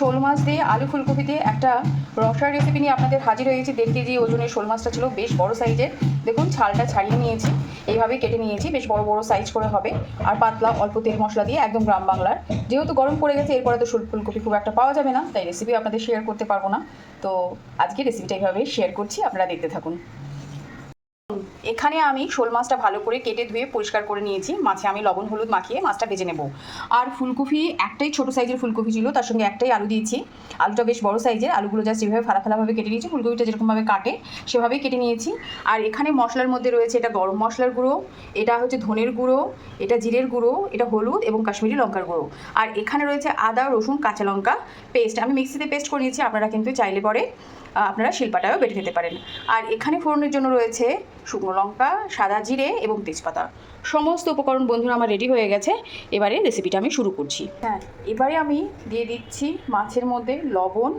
শোল মাছ দিয়ে আলু ফুলকপি দিয়ে একটা রসার রেসিপি নিয়ে আপনাদের হাজির হয়েছি। দেড় কেজি ওজনের শোল মাছটা ছিল বেশ বড় সাইজের। দেখুন, ছালটা ছাড়িয়ে নিয়েছি। এইভাবে কেটে নিয়েছি, বেশ বড় বড় সাইজ করে হবে। আর পাতলা অল্প তেল মশলা দিয়ে একদম গ্রাম বাংলার। যেহেতু গরম পড়ে গেছে, এরপরে তো শোল ফুলকপি খুব একটা পাওয়া যাবে না, তাই রেসিপি আপনাদের শেয়ার করতে পারব না। তো আজকে রেসিপিটা এইভাবে শেয়ার করছি, আপনারা দেখতে থাকুন। এখানে আমি শোল মাছটা ভালো করে কেটে ধুয়ে পরিষ্কার করে নিয়েছি। মাছে আমি লবণ, হলুদ মাখিয়ে মাছটা ভেজে নেব। আর ফুলকপি, একটাই ছোট সাইজের ফুলকপি ছিল, তার সঙ্গে একটাই আলু দিয়েছি। আলুটা বেশ বড় সাইজের, আলুগুলো জাস্ট যেভাবে ফালা ফালাভাবে কেটে নিয়েছি, ফুলকপিটা যেরকমভাবে কাটে, সেভাবেই কেটে নিয়েছি। আর এখানে মশলার মধ্যে রয়েছে এটা গরম মশলার গুঁড়ো, এটা হচ্ছে ধনের গুঁড়ো, এটা জিরের গুঁড়ো, এটা হলুদ এবং কাশ্মীরি লঙ্কার গুঁড়ো। আর এখানে রয়েছে আদা, রসুন, কাঁচা লঙ্কা, পেস্ট। আমি মিক্সিতে পেস্ট করে নিয়েছি, আপনারা কিন্তু চাইলে পরে আপনারা শিল্পাটাও বেটে নিতে পারেন। আর এখানে ফোড়নের জন্য রয়েছে শুকনো লঙ্কা, সাদা জিরে এবং তেজপাতা। সমস্ত উপকরণ বন্ধুরা আমার রেডি হয়ে গেছে। এবারে রেসিপিটা আমি শুরু করছি। হ্যাঁ এবারে আমি দিয়ে দিচ্ছি মাছের মধ্যে লবণ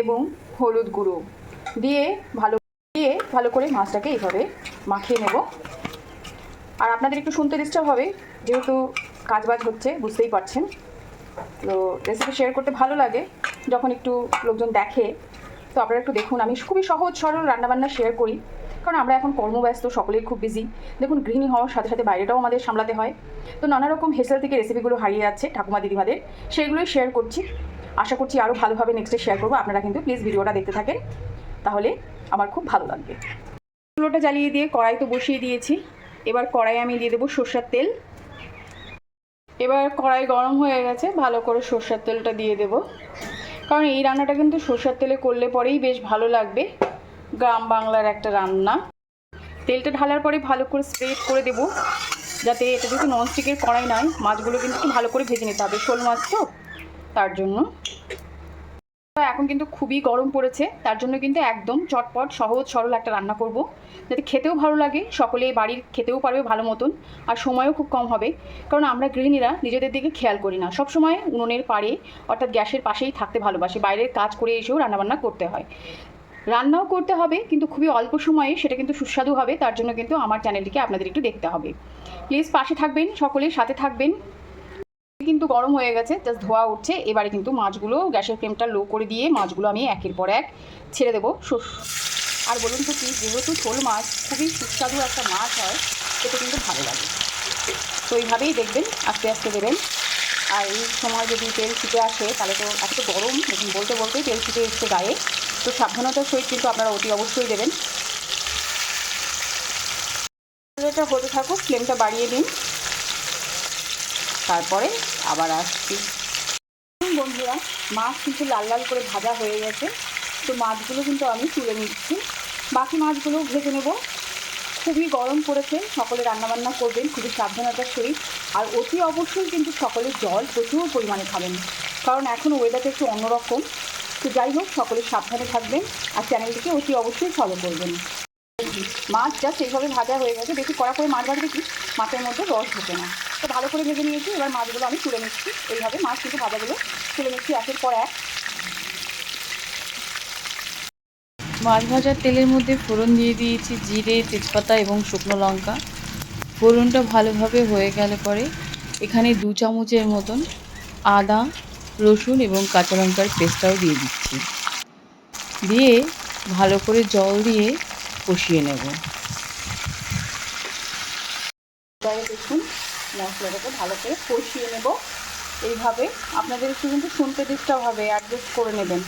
এবং হলুদ গুঁড়ো। দিয়ে ভালো দিয়ে ভালো করে মাছটাকে এইভাবে মাখিয়ে নেব। আর আপনাদের একটু শুনতে ডিস্টার্ব হবে, যেহেতু কাজবাজ হচ্ছে, বুঝতেই পারছেন। তো রেসিপি শেয়ার করতে ভালো লাগে যখন একটু লোকজন দেখে। তো আপনারা একটু দেখুন, আমি খুবই সহজ সরল রান্নাবান্না শেয়ার করি। কারণ আমরা এখন কর্মব্যস্ত, সকলেই খুব বিজি দেখুন, গৃহিণী হওয়ার সাথে সাথে বাইরেটাও আমাদের সামলাতে হয়। তো নানা রকম হেসেল থেকে রেসিপিগুলো হারিয়ে যাচ্ছে ঠাকুমা দিদিমাদের। সেইগুলোই শেয়ার করছি। আশা করছি আরও ভালোভাবে নেক্সটে শেয়ার করব। আপনারা কিন্তু প্লিজ ভিডিওটা দেখতে থাকেন। তাহলে আমার খুব ভালো লাগবে। চুলোটা জ্বালিয়ে দিয়ে কড়াই তো বসিয়ে দিয়েছি। এবার কড়াই আমি দিয়ে দেবো সর্ষের তেল। এবার কড়াই গরম হয়ে গেছে, ভালো করে সর্ষের তেলটা দিয়ে দেব। কারণ এই রান্নাটা কিন্তু সর্ষের তেলে করলে পরেই বেশ ভালো লাগবে, গ্রাম বাংলার একটা রান্না। তেলটা ঢালার পরে ভালো করে স্প্রেড করে দেব, যাতে এটা যেহেতু ননস্টিকের কড়াই নয় মাছগুলো কিন্তু ভালো করে ভেজে নিতে হবে, শোল মাছ তো, তার জন্য। এখন কিন্তু খুবই গরম পড়েছে, তার জন্য কিন্তু একদম চটপট, সহজ, সরল একটা রান্না করব। যাতে খেতেও ভালো লাগে, সকলে বাড়ির খেতেও পারবে ভালো মতন, আর সময়ও খুব কম হবে। কারণ আমরা গৃহিণীরা নিজেদের দিকে খেয়াল করি না। সব সময় উনুনের পাড়ে, অর্থাৎ গ্যাসের পাশেই থাকতে ভালোবাসি, বাইরের কাজ করে এসেও রান্নাবান্না করতে হয়। রান্নাও করতে হবে, কিন্তু খুবই অল্প সময়ে সেটা কিন্তু সুস্বাদু হবে, তার জন্য কিন্তু আমার চ্যানেলটিকে আপনাদের একটু দেখতে হবে। প্লিজ পাশে থাকবেন সকলের সাথে থাকবেন। কিন্তু গরম হয়ে গেছে জাস্ট ধোয়া উঠছে। এবারে কিন্তু মাছগুলো গ্যাসের ফ্লেমটা লো করে দিয়ে মাছগুলো আমি একের পর এক ছেড়ে দেবো। আর বলুন তো কি, যেহেতু শোল মাছ খুবই সুস্বাদু একটা মাছ হয় সেটা কিন্তু ভালো লাগে। তো এইভাবেই দেখবেন, আস্তে আস্তে দেবেন। আর এই সময় যদি তেল ছিটে আসে, তাহলে তো এত গরম বলতে বলতেই তেল ছিটে এসছে গায়ে। তো সাবধানতার সহিত কিন্তু আপনারা অতি অবশ্যই দেবেন। হতে থাকুক, ফ্লেমটা বাড়িয়ে দিন। তারপরে আবার আসছি। বন্ধুরা, মাছ কিন্তু লাল লাল করে ভাজা হয়ে গেছে। তো মাছগুলো কিন্তু আমি তুলে নিচ্ছি। বাকি মাছগুলো ভেজে নেব। খুবই গরম পড়েছে, সকলে রান্নাবান্না করবেন, খুবই সাবধানতার সহিত। আর অতি অবশ্যই কিন্তু সকলে জল প্রচুর পরিমাণে খাবেন। কারণ এখন ওয়েদারটা একটু অন্যরকম। তো যাই হোক, সকলে সাবধানে থাকবেন আর চ্যানেলটিকে অতি অবশ্যই ফলো করবেন। মাছ জাস্ট এইভাবে ভাজা হয়ে গেছে। বেশি কড়া করে মাছ ভাজবে কি মাছের মধ্যে রস ঢোকে না। তো ভালো করে ভেজে নিয়েছি, এবার মাছগুলো আমি তুলে নিচ্ছি। এইভাবে মাছ কিন্তু ভাজাগুলো তুলে নিচ্ছি একের পর এক। মাছ ভাজার তেলের মধ্যে ফোড়ন দিয়ে দিয়েছি জিরে, তেজপাতা এবং শুকনো লঙ্কা। ফোড়নটা ভালোভাবে হয়ে গেলে পরে এখানে দু চামচের মতন আদা, রসুন এবং কাঁচা লঙ্কার পেস্টটাও দিয়ে দিচ্ছি। দিয়ে ভালো করে জল দিয়ে কষিয়ে নেব এবারে দেখুন মশলাটাকে ভালো করে কষিয়ে নেব। এইভাবে আপনাদের একটু কিন্তু শুনতে ডিস্টার্ব হবে অ্যাডজাস্ট করে নেবেন।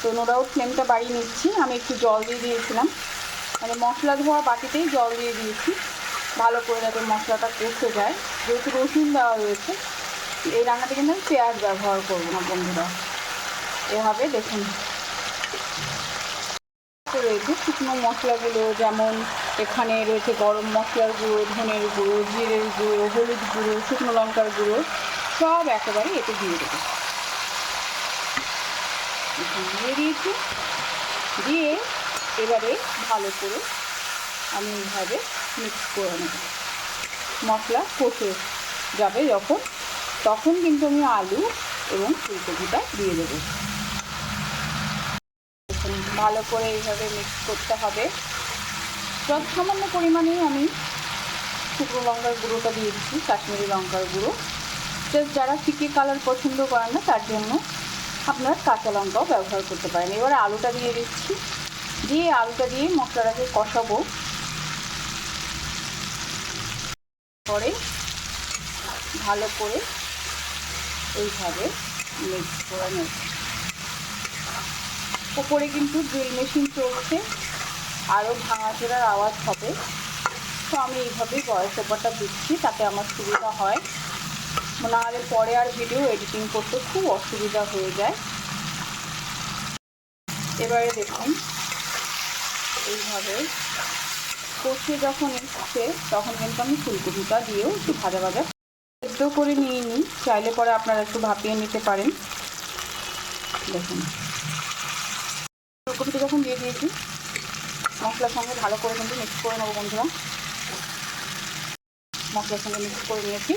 তো নো ডাউট ফ্লেমটা বাড়িয়ে নিচ্ছি। আমি একটু জল দিয়ে দিয়েছিলাম। মানে মশলা ধোয়া বাটিতেই জল দিয়ে দিয়েছি। ভালো করে যাতে মশলাটা কষে যায়। যেহেতু রসুন দেওয়া রয়েছে, এই রান্নাতে কিন্তু আমি পেঁয়াজ ব্যবহার করব না বন্ধুরা। এভাবে দেখুন রয়েছে শুকনো মশলাগুলো যেমন এখানে রয়েছে গরম মশলার গুঁড়ো, ধনের গুঁড়ো, জিরের গুঁড়ো, হলুদ গুঁড়ো, শুকনো লঙ্কার গুঁড়ো, সব একেবারে এতে দিয়ে দেবো। দিয়ে দিয়েছি। দিয়ে এবারে ভালো করে আমি এইভাবে মিক্স করে নেব। মশলা কষে যাবে যখন, তখন কিন্তু আমি আলু এবং ফুলকপিটা দিয়ে দেবো। ভালো করে এইভাবে মিক্স করতে হবে। যত সামান্য পরিমাণেই আমি শুকনো লঙ্কার গুঁড়োটা দিয়ে দিচ্ছি, কাশ্মীরি লঙ্কার গুঁড়ো। জাস্ট যারা ফিকে কালার পছন্দ করেন না, তার জন্য আপনারা কাঁচা লঙ্কাও ব্যবহার করতে পারেন। এবারে আলুটা দিয়ে দিচ্ছি। দিয়ে আলুটা দিয়ে মশলাটাকে কষাবো। পরে ভালো করে এইভাবে মিক্স করে নেব। ওপরে কিন্তু ড্রিল মেশিন চলছে। আরও ভাঙাচোরার আওয়াজ হবে। তো আমি এইভাবেই ভয়েস ওভারটা দিচ্ছি, তাতে আমার সুবিধা হয়। নাহলে পরে আর ভিডিও এডিটিং করতে খুব অসুবিধা হয়ে যায়। এবারে দেখুন, এইভাবে কষে যখন এসছে, তখন কিন্তু আমি ফুলকপিটা দিয়েও একটু ভাজা ভাজা সেদ্ধ করে নিয়ে নিই। চাইলে পরে আপনারা একটু ভাপিয়ে নিতে পারেন। দেখুন। ফুলকপিটা যখন দিয়ে দিয়েছি, মশলার সঙ্গে ভালো করে কিন্তু মিক্স করে নেব বন্ধুরা। মশলার সঙ্গে মিক্স করে নিয়েছি।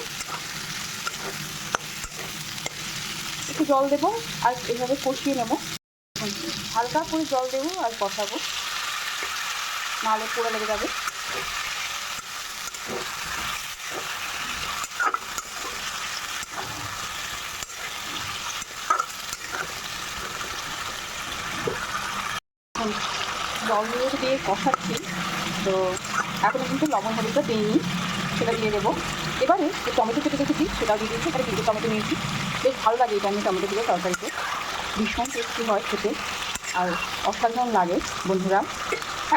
একটু জল দেবো আর এভাবে কষিয়ে নেব। হালকা করে জল দেবো আর কষাবো। নাহলে পোড়া লেগে যাবে এখন জল দিয়ে দিয়ে কষাচ্ছি। তো এখনও কিন্তু লবণ হলুদটা দিইনি, সেটা দিয়ে দেবো। এবারে যে টমেটো কেটে রেখেছি, সেটাও দিয়ে দিয়েছি। এখানে তিনটে টমেটো নিয়েছি। বেশ ভালো লাগে এটা আমি টমেটো দিয়ে তরকারিতে। ভীষণ টেস্টি হয় খেতে। আর অসাধারণ লাগে, বন্ধুরা।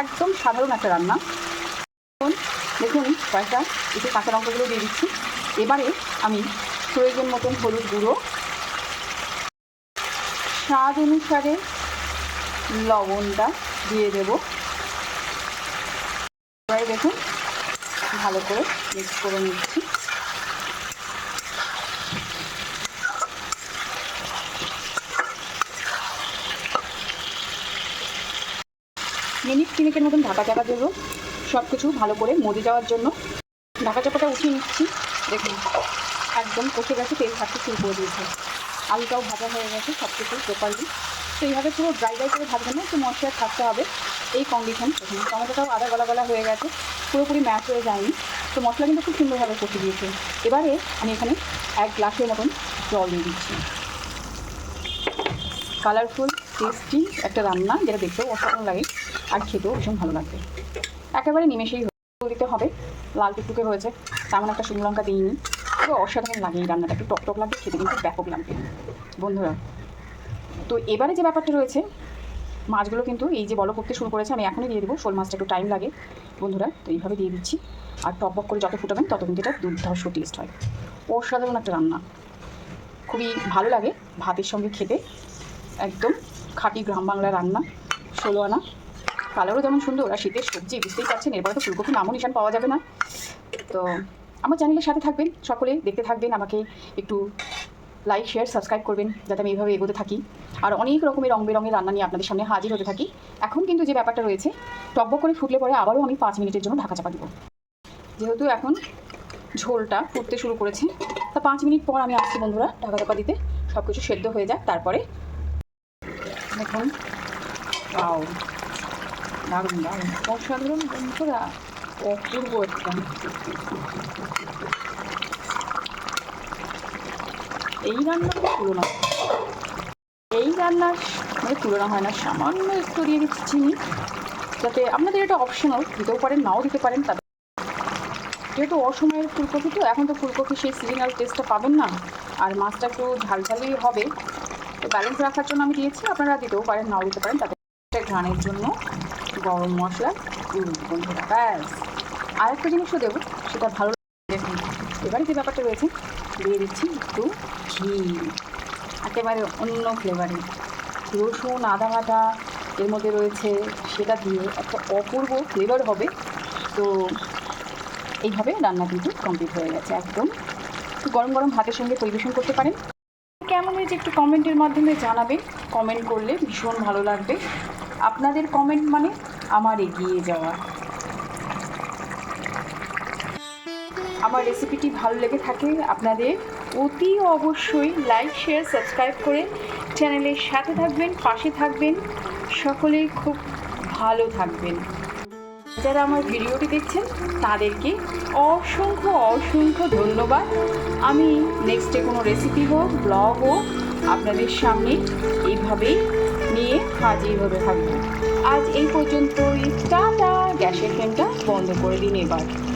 একদম সাধারণ একটা রান্না। এখন দেখুন কয়েকটা একটু কাঁচা লঙ্কাগুলো দিয়ে দিচ্ছি। এবারে আমি প্রয়োজন মতন হলুদ গুঁড়ো। স্বাদ অনুসারে লবণটা দিয়ে দেব। এবারে দেখুন, ভালো করে মিক্স করে নিচ্ছি। মিনিট তিনেকের মতন ঢাকা চাপা দেবো। সব কিছু ভালো করে মজে যাওয়ার জন্য। ঢাকা চাপাটা উঠিয়ে নিচ্ছি। দেখুন, একদম কষে গেছে, তেল ছাড়তে শুরু করে দিয়েছে। আলুটাও ভাজা হয়ে গেছে সব কিছু প্রপারলি তো এইভাবে পুরো ড্রাই ড্রাই করে ভাজবে না, একটু মশলা থাকতে হবে এই কন্ডিশন দেখুন, টমেটোটাও আদা গলা গলা হয়ে গেছে, পুরোপুরি ম্যাচ হয়ে যায়নি। তো মশলা কিন্তু খুব সুন্দরভাবে কষে দিয়েছে এবারে আমি এখানে এক গ্লাসের মতন জল দিয়ে দিচ্ছি। কালারফুল টেস্টি একটা রান্না, যেটা দেখতেও অসাধারণ লাগে, আর খেতেও ভীষণ ভালো লাগবে। একেবারে নিমেষেই দিতে হবে। লাল টুকটুকে হয়েছে, তেমন একটা শুকনো লঙ্কা দিইনি। তবে অসাধারণ লাগে এই রান্নাটা, একটু টক টক লাগবে খেতে কিন্তু ব্যাপক লাগবে বন্ধুরা তো এবারে যে ব্যাপারটা রয়েছে, মাছগুলো কিন্তু এই যে বলো করতে শুরু করেছে, আমি এখনই দিয়ে দেবো। শোল মাছটা একটু টাইম লাগে বন্ধুরা, তো এইভাবে দিয়ে দিচ্ছি। আর টপ করে যত ফুটাবেন, তত কিন্তু এটা দুর্ধর্ষ টেস্ট হয়। অসাধারণ একটা রান্না। খুবই ভালো লাগে ভাতের সঙ্গে খেতে। একদম খাঁটি গ্রাম বাংলা রান্না ষোলো আনা কালারও যেমন সুন্দর, আর শীতের সবজি, বুঝতেই পারছেন, এরপরে তো ফুলকপি নামও নিশান পাওয়া যাবে না। তো আমার চ্যানেলের সাথে থাকবেন, সকলে দেখতে থাকবেন, আমাকে একটু লাইক শেয়ার সাবস্ক্রাইব করবেন, যাতে আমি এইভাবে এগোতে থাকি। আর অনেক রকমের রং বেরঙের রান্না নিয়ে আপনাদের সামনে হাজির হতে থাকি। এখন কিন্তু যে ব্যাপারটা রয়েছে টকবক করে ফুটলে পরে আবারও আমি পাঁচ মিনিটের জন্য ঢাকা চাপা দেবো। যেহেতু এখন ঝোলটা ফুটতে শুরু করেছে, তা পাঁচ মিনিট পর আমি আসছি বন্ধুরা ঢাকা চাপা দিতে। সব কিছু সেদ্ধ হয়ে যাক, তারপরে দেখুন। পাও দারুণ দারুণ। অসাধারণ বন্ধুরা, অপূর্ব একটা। এই রান্নার তুলনা এই রান্নার মানে তুলনা হয় না, সামান্য একটু দিয়ে দিচ্ছি চিনি। যাতে আপনাদের এটা অপশনাল দিতেও পারেন, নাও দিতে পারেন তাদের যেহেতু অসময়ের ফুলকপি তো, এখন তো ফুলকপি সেই সিজনাল টেস্টটা পাবেন না। আর মাছটা একটু ঝালঝালি হবে। তো ব্যালেন্স রাখার জন্য আমি দিয়েছি, আপনারা দিতেও পারেন, নাও দিতে পারেন, তাতে ঘানের জন্য গরম মশলা ব্যাস। আরেকটা জিনিসও দেবো, সেটা ভালো এবারে যে ব্যাপারটা রয়েছে, দিয়ে দিচ্ছি একটু ঘি। একেবারে অন্য ফ্লেভারে রসুন, আদা বাটা এর মধ্যে রয়েছে, সেটা দিয়ে একটা অপূর্ব ফ্লেভার হবে। তো এইভাবে রান্না কিন্তু কমপ্লিট হয়ে গেছে একদম। গরম গরম ভাতের সঙ্গে পরিবেশন করতে পারেন। কেমন হয়েছে একটু কমেন্টের মাধ্যমে জানাবেন। কমেন্ট করলে ভীষণ ভালো লাগবে। আপনাদের কমেন্ট মানে আমার এগিয়ে যাওয়া। আমার রেসিপিটি ভালো লেগে থাকে, আপনাদের অতি অবশ্যই লাইক শেয়ার সাবস্ক্রাইব করে চ্যানেলের সাথে থাকবেন, পাশে থাকবেন, সকলেই খুব ভালো থাকবেন। যারা আমার ভিডিওটি দেখছেন, তাদেরকে অসংখ্য অসংখ্য ধন্যবাদ। আমি নেক্সটে কোনো রেসিপি হোক ব্লগ হোক, আপনাদের সামনে এইভাবেই নিয়ে হাজির হবে থাকব। আজ এই পর্যন্তই। টাটা! গ্যাসের ফ্লেমটা বন্ধ করে দিন এবার।